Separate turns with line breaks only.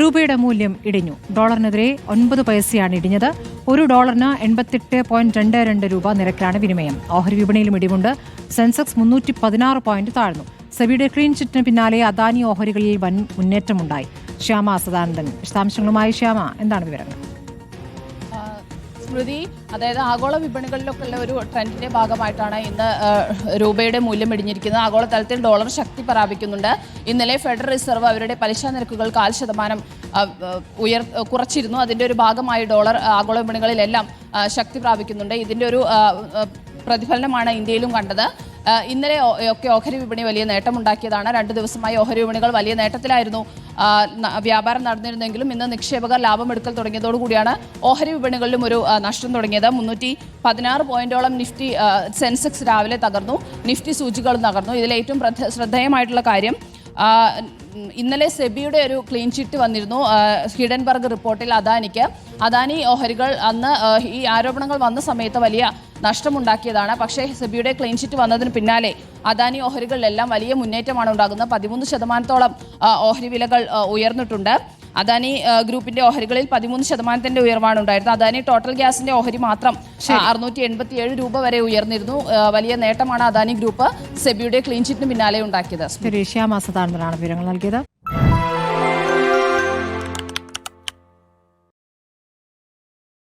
രൂപയുടെ മൂല്യം ഇടിഞ്ഞു. ഡോളറിനെതിരെ ഒൻപത് പൈസയാണ് ഇടിഞ്ഞത്. ഒരു ഡോളറിന് എൺപത്തെട്ട് പോയിന്റ് രണ്ട് രണ്ട് രൂപ നിരക്കിലാണ് വിനിമയം. ഓഹരി വിപണിയിലും ഇടിവുണ്ട്. സെൻസെക്സ് മുന്നൂറ്റി പതിനാറ് പോയിന്റ് താഴ്ന്നു. സെബിയുടെ ക്ലീൻ ചിറ്റിന് പിന്നാലെ അദാനി ഓഹരികളിൽ വൻ മുന്നേറ്റമുണ്ടായി. ശ്യാമ സദാനന്ദൻ. വിശദാംശങ്ങളുമായി ശ്യാമ. എന്താണ് വിവരങ്ങൾ?
സ്മൃതി അതായത് ആഗോള വിപണികളിലൊക്കെ ഉള്ള ഒരു ട്രെൻഡിന്റെ ഭാഗമായിട്ടാണ് ഇന്ന് രൂപയുടെ മൂല്യം ഇടിഞ്ഞിരിക്കുന്നത്. ആഗോളതലത്തിൽ ഡോളർ ശക്തി പ്രാപിക്കുന്നുണ്ട്. ഇന്നലെ ഫെഡറൽ റിസർവ് അവരുടെ പലിശ നിരക്കുകൾ കാൽ ശതമാനം ഉയർ കുറച്ചിരുന്നു. അതിന്റെ ഒരു ഭാഗമായി ഡോളർ ആഗോള വിപണികളിലെല്ലാം ശക്തി പ്രാപിക്കുന്നുണ്ട്. ഇതിന്റെ ഒരു പ്രതിഫലനമാണ് ഇന്ത്യയിലും കണ്ടത്. ഇന്നലെ ഒക്കെ ഓഹരി വിപണി വലിയ നേട്ടമുണ്ടാക്കിയതാണ്. രണ്ട് ദിവസമായി ഓഹരി വിപണികൾ വലിയ നേട്ടത്തിലായിരുന്നു. വ്യാപാരം നടന്നിരുന്നെങ്കിലും ഇന്ന് നിക്ഷേപകർ ലാഭമെടുക്കൽ തുടങ്ങിയതോടുകൂടിയാണ് ഓഹരി വിപണികളിലും ഒരു നഷ്ടം തുടങ്ങിയത്. മുന്നൂറ്റി പതിനാറ് പോയിന്റോളം നിഫ്റ്റി സെൻസെക്സ് രാവിലെ തകർന്നു. നിഫ്റ്റി സൂചികൾ തകർന്നു. ഇതിൽ ഏറ്റവും ശ്രദ്ധേയമായിട്ടുള്ള കാര്യം ഇന്നലെ സെബിയുടെ ഒരു ക്ലീൻ ചിറ്റ് വന്നിരുന്നു. ഹിഡൻബർഗ് റിപ്പോർട്ടിൽ അദാനിക്ക്. അദാനി ഓഹരികൾ അന്ന് ഈ ആരോപണങ്ങൾ വന്ന സമയത്ത് വലിയ നഷ്ടമുണ്ടാക്കിയതാണ്. പക്ഷേ സെബിയുടെ ക്ലീൻ ചിറ്റ് വന്നതിന് പിന്നാലെ അദാനി ഓഹരികളിലെല്ലാം വലിയ മുന്നേറ്റമാണ് ഉണ്ടാകുന്നത്. പതിമൂന്ന് ശതമാനത്തോളം ഓഹരി വിലകൾ ഉയർന്നിട്ടുണ്ട്. അദാനി ഗ്രൂപ്പിന്റെ ഓഹരികളിൽ പതിമൂന്ന് ശതമാനത്തിന്റെ ഉയർവാണ് ഉണ്ടായിരുന്നത്. അദാനി ടോട്ടൽ ഗ്യാസിന്റെ ഓഹരി മാത്രം അറുന്നൂറ്റി എൺപത്തി ഏഴ് രൂപ വരെ ഉയർന്നിരുന്നു. വലിയ നേട്ടമാണ് അദാനി ഗ്രൂപ്പ് സെബിയുടെ ക്ലീൻ ചിറ്റിന് പിന്നാലെ ഉണ്ടാക്കിയത്.
വിവരങ്ങൾ നൽകിയത്.